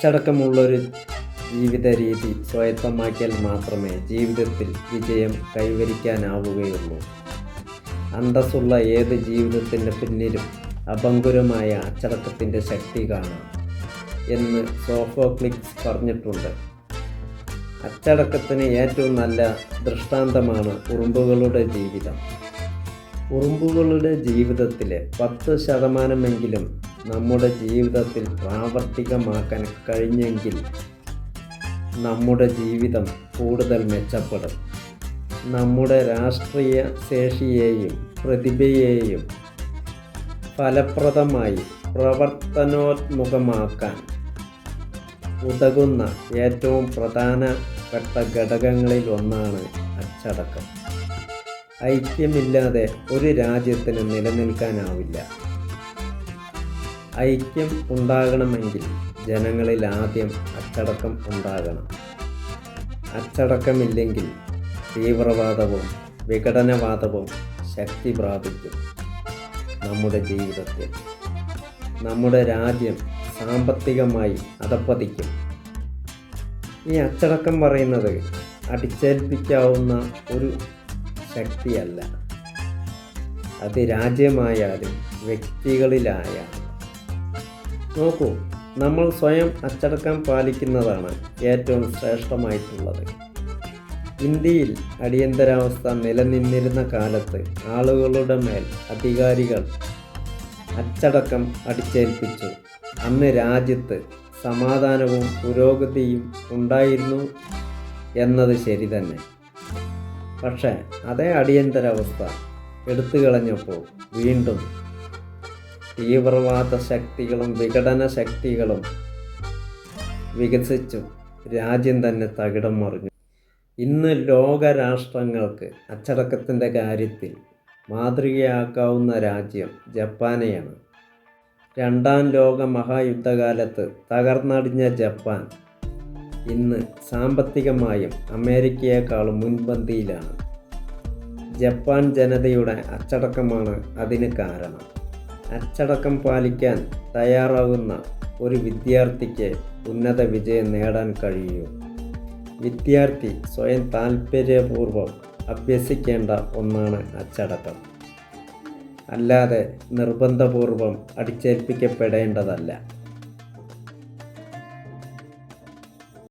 അച്ചടക്കമുള്ളൊരു ജീവിത രീതി സ്വായത്തമാക്കിയാൽ മാത്രമേ ജീവിതത്തിൽ വിജയം കൈവരിക്കാനാവുകയുള്ളൂ. അന്തസ്സുള്ള ഏത് ജീവിതത്തിന്റെ പിന്നിലും അപങ്കുരമായ അച്ചടക്കത്തിന്റെ ശക്തി കാണാം എന്ന് സോഫോക്ലിക്സ് പറഞ്ഞിട്ടുണ്ട്. അച്ചടക്കത്തിന് ഏറ്റവും നല്ല ദൃഷ്ടാന്തമാണ് ഉറുമ്പുകളുടെ ജീവിതം. ഉറുമ്പുകളുടെ ജീവിതത്തിലെ പത്ത് ശതമാനമെങ്കിലും നമ്മുടെ ജീവിതത്തിൽ പ്രാവർത്തികമാക്കാൻ കഴിഞ്ഞെങ്കിൽ നമ്മുടെ ജീവിതം കൂടുതൽ മെച്ചപ്പെടും. നമ്മുടെ രാഷ്ട്രീയ ശേഷിയെയും പ്രതിഭയെയും ഫലപ്രദമായി പ്രവർത്തനോത്മുഖമാക്കാൻ ഉതകുന്ന ഏറ്റവും പ്രധാനപ്പെട്ട ഘടകങ്ങളിൽ ഒന്നാണ് അച്ചടക്കം. ഐക്യമില്ലാതെ ഒരു രാജ്യത്തിന് നിലനിൽക്കാനാവില്ല. ഐക്യം ഉണ്ടാകണമെങ്കിൽ ജനങ്ങളിൽ ആദ്യം അച്ചടക്കം ഉണ്ടാകണം. അച്ചടക്കമില്ലെങ്കിൽ തീവ്രവാദവും വിഘടനവാദവും ശക്തി പ്രാപിക്കും നമ്മുടെ ജീവിതത്തിൽ. നമ്മുടെ രാജ്യം സാമ്പത്തികമായി അതപ്പതിക്കും ഈ അച്ചടക്കം പറയുന്നത് അടിച്ചേൽപ്പിക്കാവുന്ന ഒരു ശക്തിയല്ല. അത് രാജ്യമായാലും വ്യക്തികളിലായാലും നോക്കൂ നമ്മൾ സ്വയം അച്ചടക്കം പാലിക്കുന്നതാണ് ഏറ്റവും ശ്രേഷ്ഠമായിട്ടുള്ളത്. ഇന്ത്യയിൽ അടിയന്തരാവസ്ഥ നിലനിന്നിരുന്ന കാലത്ത് ആളുകളുടെ മേൽ അധികാരികൾ അച്ചടക്കം അടിച്ചേൽപ്പിച്ചു. അന്ന് രാജ്യത്ത് സമാധാനവും പുരോഗതിയും ഉണ്ടായിരുന്നു എന്നത് ശരി തന്നെ. പക്ഷേ അതേ അടിയന്തരാവസ്ഥ എടുത്തു കളഞ്ഞപ്പോൾ വീണ്ടും തീവ്രവാദ ശക്തികളും വിഘടന ശക്തികളും വികസിച്ചു. രാജ്യം തന്നെ തകിടം മറിഞ്ഞു. ഇന്ന് ലോകരാഷ്ട്രങ്ങൾക്ക് അച്ചടക്കത്തിന്റെ കാര്യത്തിൽ മാതൃകയാക്കാവുന്ന രാജ്യം ജപ്പാനെയാണ്. രണ്ടാം ലോക മഹായുദ്ധകാലത്ത് തകർന്നടിഞ്ഞ ജപ്പാൻ ഇന്ന് സാമ്പത്തികമായും അമേരിക്കയെക്കാളും മുൻപന്തിയിലാണ്. ജപ്പാൻ ജനതയുടെ അച്ചടക്കമാണ് അതിന് കാരണം. അച്ചടക്കം പാലിക്കാൻ തയ്യാറാകുന്ന ഒരു വിദ്യാർത്ഥിക്ക് ഉന്നത വിജയം നേടാൻ കഴിയൂ. വിദ്യാർത്ഥി സ്വയം താല്പര്യപൂർവം അഭ്യസിക്കേണ്ട ഒന്നാണ് അച്ചടക്കം. അല്ലാതെ നിർബന്ധപൂർവം അടിച്ചേൽപ്പിക്കപ്പെടേണ്ടതല്ല.